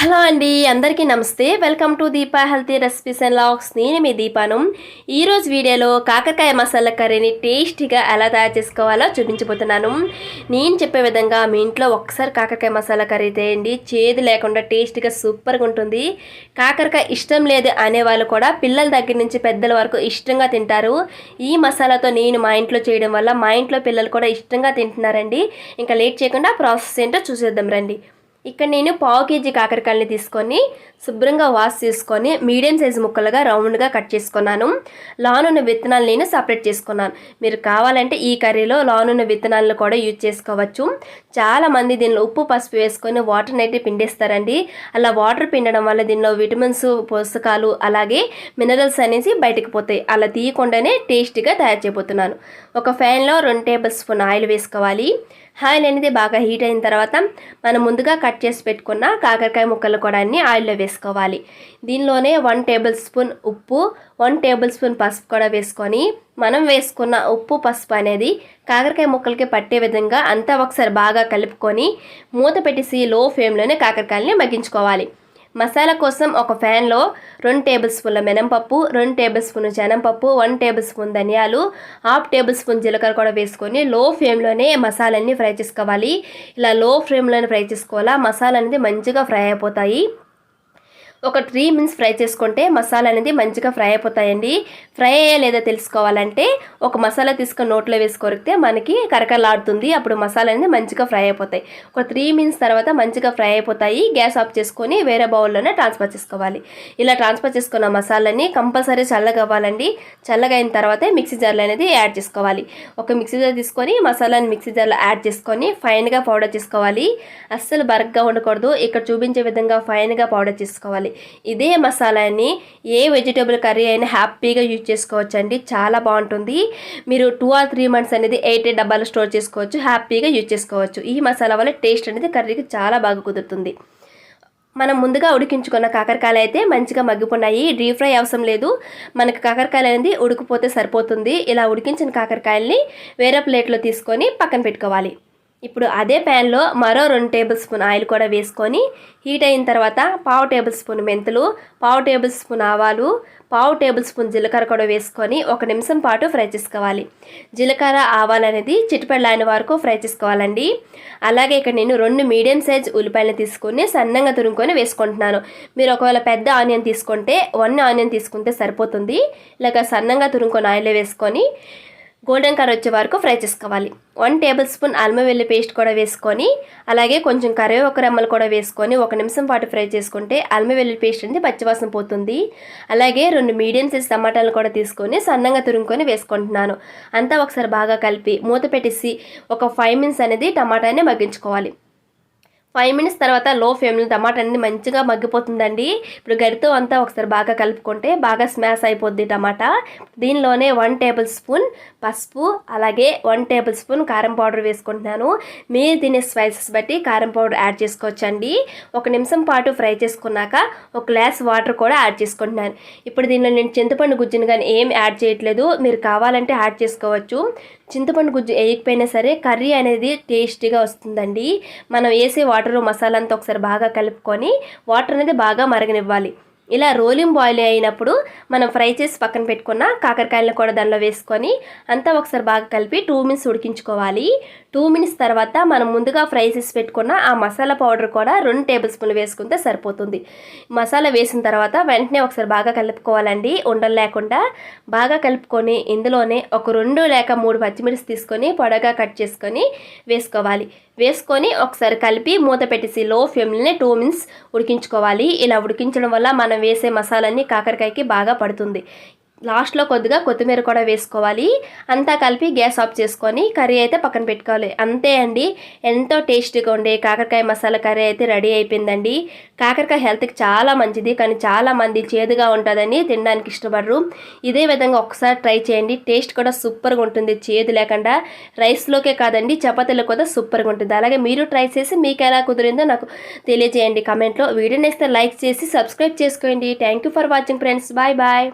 Hello అండి అందరికీ నమస్తే. Welcome to Deepa healthy recipes and logs నేను మీ దీపాను. ఈరోజు వీడియోలో కాకరకాయ మసాలా కర్రీని టేస్టీగా ఎలా తయారు చేసుకోవాలో చూపించబోతున్నాను. నేను చెప్పే విధంగా మీ ఇంట్లో ఒకసారి కాకరకాయ మసాలా కర్రీ చేయండి. చేదు లేకుండా టేస్టీగా సూపర్గా ఉంటుంది. కాకరకాయ ఇష్టం లేదు అనేవాళ్ళు కూడా పిల్లల దగ్గర నుంచి పెద్దల వరకు ఇష్టంగా తింటారు. ఈ మసాలాతో నేను మా ఇంట్లో చేయడం వల్ల మా ఇంట్లో పిల్లలు కూడా ఇష్టంగా తింటున్నారండి. ఇంకా లేట్ చేయకుండా ప్రాసెస్ ఏంటో చూసేద్దాం రండి. ఇక్కడ నేను పావు కేజీ కాకరకాయలని తీసుకొని శుభ్రంగా వాష్ చేసుకొని మీడియం సైజు ముక్కలుగా రౌండ్గా కట్ చేసుకున్నాను. లానున్న విత్తనాలు నేను సపరేట్ చేసుకున్నాను. మీరు కావాలంటే ఈ కర్రీలో లానున్న విత్తనాలను కూడా యూజ్ చేసుకోవచ్చు. చాలామంది దీనిలో ఉప్పు పసుపు వేసుకొని వాటర్ని అయితే పిండేస్తారండి. అలా వాటర్ పిండడం వల్ల దీనిలో విటమిన్స్ పోషకాలు అలాగే మినరల్స్ అనేసి బయటకు పోతాయి. అలా తీయకుండానే టేస్టీగా తయారు చేయబోతున్నాను. ఒక ఫ్యాన్లో రెండు టేబుల్ స్పూన్ ఆయిల్ వేసుకోవాలి. ఆయిల్ అనేది బాగా హీట్ అయిన తర్వాత మనం ముందుగా కట్ చేసి పెట్టుకున్న కాకరకాయ ముక్కలు కూడా అన్ని ఆయిల్లో వేసుకోవాలి. దీనిలోనే వన్ టేబుల్ స్పూన్ ఉప్పు వన్ టేబుల్ స్పూన్ పసుపు కూడా వేసుకొని మనం వేసుకున్న ఉప్పు పసుపు అనేది కాకరకాయ ముక్కలకి పట్టే విధంగా అంతా ఒకసారి బాగా కలుపుకొని మూత పెట్టేసి లో ఫ్లేమ్లోనే కాకరకాయలని మగ్గించుకోవాలి. మసాలా కోసం ఒక ఫ్యాన్లో రెండు టేబుల్ స్పూన్ల మినంపప్పు రెండు టేబుల్ స్పూన్ శనగపప్పు వన్ టేబుల్ స్పూన్ ధనియాలు హాఫ్ టేబుల్ స్పూన్ జీలకర్ర కూడా వేసుకొని లో ఫ్లేమ్లోనే మసాలాన్ని ఫ్రై చేసుకోవాలి. ఇలా లో ఫ్లేమ్లోనే ఫ్రై చేసుకోవాలా మసాలా అనేది మంచిగా ఫ్రై అయిపోతాయి. ఒక త్రీ మినిట్స్ ఫ్రై చేసుకుంటే మసాలా అనేది మంచిగా ఫ్రై అయిపోతాయండి. ఫ్రై అయ్యా లేదా తెలుసుకోవాలంటే ఒక మసాలా తీసుకొని నోట్లో వేసుకొరికితే మనకి కరకరలాడుతుంది. అప్పుడు మసాలా అనేది మంచిగా ఫ్రై అయిపోతాయి. ఒక త్రీ మినిట్స్ తర్వాత మంచిగా ఫ్రై అయిపోతాయి. గ్యాస్ ఆఫ్ చేసుకొని వేరే బౌల్లోనే ట్రాన్స్ఫర్ చేసుకోవాలి. ఇలా ట్రాన్స్ఫర్ చేసుకున్న మసాలాని కంపల్సరీ చల్లగా అవ్వాలండి. చల్లగా అయిన తర్వాతే మిక్సీ జార్లు అనేది యాడ్ చేసుకోవాలి. ఒక మిక్సీ జార్ తీసుకొని మసాలాని మిక్సీ జార్లో యాడ్ చేసుకొని ఫైన్గా పౌడర్ చేసుకోవాలి. అస్సలు బరగ్గా ఉండకూడదు. ఇక్కడ చూపించే విధంగా ఫైన్గా పౌడర్ చేసుకోవాలి. చేసుకోవాలి ఇదే మసాలాని ఏ వెజిటేబుల్ కర్రీ అయినా హ్యాపీగా యూజ్ చేసుకోవచ్చండి. చాలా బాగుంటుంది. మీరు టూ ఆర్ త్రీ మంత్స్ అనేది ఎయిట్ డబ్బాలు స్టోర్ చేసుకోవచ్చు. హ్యాపీగా యూజ్ చేసుకోవచ్చు. ఈ మసాలా వల్ల టేస్ట్ అనేది కర్రీకి చాలా బాగా కుదురుతుంది. మనం ముందుగా ఉడికించుకున్న కాకరకాయలు అయితే మంచిగా మగ్గిపోయినాయి. డీప్ ఫ్రై అవసరం లేదు. మనకు కాకరకాయలు అనేది ఉడికిపోతే సరిపోతుంది. ఇలా ఉడికించిన కాకరకాయల్ని వేరే ప్లేట్లో తీసుకొని పక్కన పెట్టుకోవాలి. ఇప్పుడు అదే ప్యాన్లో మరో రెండు టేబుల్ స్పూన్ ఆయిల్ కూడా వేసుకొని హీట్ అయిన తర్వాత పావు టేబుల్ స్పూన్ మెంతులు పావు టేబుల్ స్పూన్ ఆవాలు పావు టేబుల్ స్పూన్ జీలకర్ర కూడా వేసుకొని ఒక నిమిషం పాటు ఫ్రై చేసుకోవాలి. జీలకర్ర ఆవాలు అనేది చిట్టుపెళ్ళైన వరకు ఫ్రై చేసుకోవాలండి. అలాగే ఇక్కడ నేను రెండు మీడియం సైజ్ ఉల్లిపాయలు తీసుకొని సన్నంగా తురుముకొని వేసుకుంటున్నాను. మీరు ఒకవేళ పెద్ద ఆనియన్ తీసుకుంటే వన్ ఆనియన్ తీసుకుంటే సరిపోతుంది. ఇలాగ సన్నంగా తురుముకొని ఆయిల్ వేసుకొని గోల్డెన్ కలర్ వచ్చే వరకు ఫ్రై చేసుకోవాలి. వన్ టేబుల్ స్పూన్ అల్మ వెల్లి పేస్ట్ కూడా వేసుకొని అలాగే కొంచెం కరివేపాకు రెమ్మలు కూడా వేసుకొని ఒక నిమిషం పాటు ఫ్రై చేసుకుంటే అల్మ వెల్లి పేస్ట్ అనేది పచ్చివాసన పోతుంది. అలాగే రెండు మీడియం సైజ్ టమాటాలు కూడా తీసుకొని సన్నంగా తురుముకొని వేసుకుంటున్నాను. అంతా ఒకసారి బాగా కలిపి మూత పెట్టేసి ఒక ఫైవ్ మినిట్స్ అనేది టమాటాని మగ్గించుకోవాలి. ఫైవ్ మినిట్స్ తర్వాత లో ఫ్లేమ్లో టమాటా అనేది మంచిగా మగ్గిపోతుందండి. ఇప్పుడు గరితో అంతా ఒకసారి బాగా కలుపుకుంటే బాగా స్మాష్ అయిపోద్ది టమాటా. దీనిలోనే వన్ టేబుల్ స్పూన్ పసుపు అలాగే వన్ టేబుల్ స్పూన్ కారం పౌడర్ వేసుకుంటున్నాను. మీరు తినే స్పైసెస్ బట్టి కారం పౌడర్ యాడ్ చేసుకోవచ్చండి. ఒక నిమిషం పాటు ఫ్రై చేసుకున్నాక ఒక గ్లాస్ వాటర్ కూడా యాడ్ చేసుకుంటున్నాను. ఇప్పుడు దీనిలో నేను చింతపండు గుజ్జును కానీ ఏం యాడ్ చేయట్లేదు. మీరు కావాలంటే యాడ్ చేసుకోవచ్చు. చింతపండు గుజ్జు వేయకపోయినా సరే కర్రీ అనేది టేస్టీగా వస్తుందండి. మనం వేసే వాటర్ మసాలా అంతా ఒకసారి బాగా కలుపుకొని వాటర్ అనేది బాగా మరగనివ్వాలి. ఇలా రోలింగ్ బాయిల్ అయినప్పుడు మనం ఫ్రై చేసి పక్కన పెట్టుకున్న కాకరకాయలను కూడా దానిలో వేసుకొని అంతా ఒకసారి బాగా కలిపి టూ మినిట్స్ ఉడికించుకోవాలి. టూ మినిట్స్ తర్వాత మనం ముందుగా ఫ్రై చేసి పెట్టుకున్న ఆ మసాలా పౌడర్ కూడా రెండు టేబుల్ స్పూన్లు వేసుకుంటే సరిపోతుంది. మసాలా వేసిన తర్వాత వెంటనే ఒకసారి బాగా కలుపుకోవాలండి. ఉండలు లేకుండా బాగా కలుపుకొని ఇందులోనే ఒక రెండు లేక మూడు పచ్చిమిర్చి తీసుకొని పొడగా కట్ చేసుకొని వేసుకోవాలి. వేసుకొని ఒకసారి కలిపి మూత పెట్టేసి లో ఫ్లేమ్లోనే టూ మినిట్స్ ఉడికించుకోవాలి. ఇలా ఉడికించడం వల్ల మనం వేసే మసాలన్నీ కాకరకాయకి బాగా పడుతుంది. లాస్ట్లో కొద్దిగా కొత్తిమీర కూడా వేసుకోవాలి. అంతా కలిపి గ్యాస్ ఆఫ్ చేసుకొని కర్రీ అయితే పక్కన పెట్టుకోవాలి. అంతే అండి. ఎంతో టేస్టీగా ఉండే కాకరకాయ మసాలా కర్రీ అయితే రెడీ అయిపోయిందండి. కాకరకాయ హెల్త్కి చాలా మంచిది కానీ చాలా మంది చేదుగా ఉంటుందని తినడానికి ఇష్టపడరు. ఇదే విధంగా ఒకసారి ట్రై చేయండి. టేస్ట్ కూడా సూపర్గా ఉంటుంది. చేదు లేకుండా రైస్లోకే కాదండి చపాతీలో కూడా సూపర్గా ఉంటుంది. అలాగే మీరు ట్రై చేసి మీకు ఎలా కుదిరిందో నాకు తెలియజేయండి కమెంట్లో. వీడియో నేస్తే లైక్ చేసి సబ్స్క్రైబ్ చేసుకోండి. Thank for watching friends. Bye bye.